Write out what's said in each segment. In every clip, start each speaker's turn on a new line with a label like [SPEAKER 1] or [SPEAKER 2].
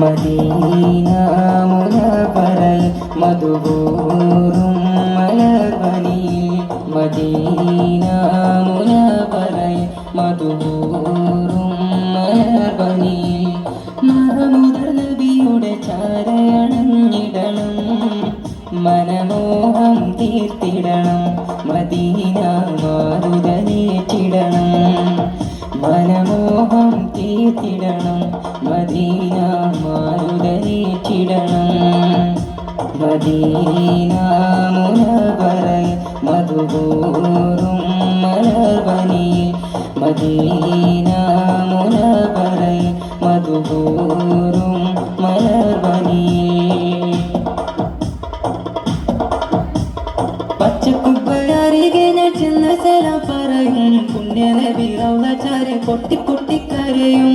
[SPEAKER 1] Medina മുനവറയിൽ മധുബൂറും മലർവനിയിൽ മദീന മുനവറയിൽ മധുബൂറും മലർവനിയിൽ മഹമുദർ നബിയുടെ ചാരയണഞ്ഞിടണം മനമോഹം തീർത്തിടണം മദീന മാരുതനേറ്റിടണം മനമോഹം തീർത്തിടണം. മാരുതനേറ്റിടണം മദീന മുനവറയിൽ മധുബൂറും മലർവനിയിൽ മദീന മുനവറയിൽ മധുബൂറും മലർവനിയിൽ പച്ചക്കുപ്പയരികെ ഞാൻ ചെന്ന സലാം പറയും. പുണ്യനബി റൗളചാരെ പൊട്ടി പൊട്ടിക്കരയും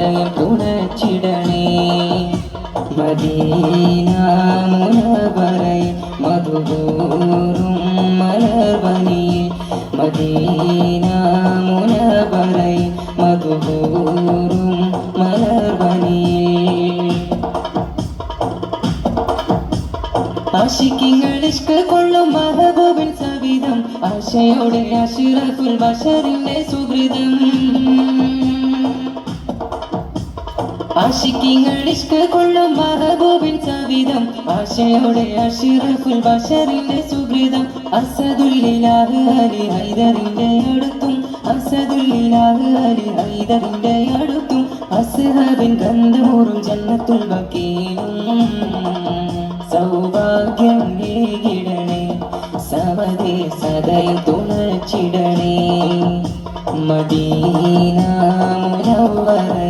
[SPEAKER 1] സദയം തുണച്ചിടണേ. മദീന മുനവറയിൽ മധുബൂറും മലർവനിയിൽ മദീന മുനവറയിൽ മധുബൂറും മലർവനിയിൽ. ആശിക്കിങ്ങൾ ഇഷ്ക മഹബൂബിൻ സവിധം. ആശയോടെ അഷിറഫുൽ ബഷറിന്റെ സുഹൃതം. ആശിക്കിങ്ങൾ മഹബൂബിൻ സവിധം. ആശയോടെ അഷിറഫുൽ ബഷറിന്റെ സുഹൃതം. അസദുല്ലിലാഹ് അലി ഹൈദറിന്റെ അടുത്തും. അസദുല്ലിലാഹ് അലി ഹൈദറിന്റെ അടുത്തും. അസ്ഹാബിൻ ഗന്ധമൂറും ജന്നത്തുൽ ബക്കീലും. സൗഭാഗ്യം ഏകിടണേ സമതേ സദയം തുണച്ചിടണേ. മദീന മുനവ്വറയിൽ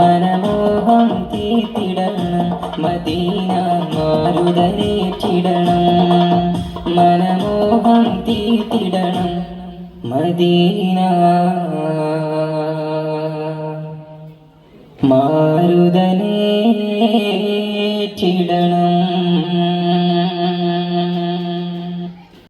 [SPEAKER 1] മനമോഹം തീത്തിടണം മദീന മാരുതലേറ്റിടണം മനമോഹം തീത്തിടണം മദീന മാരുതനേറ്റിടണം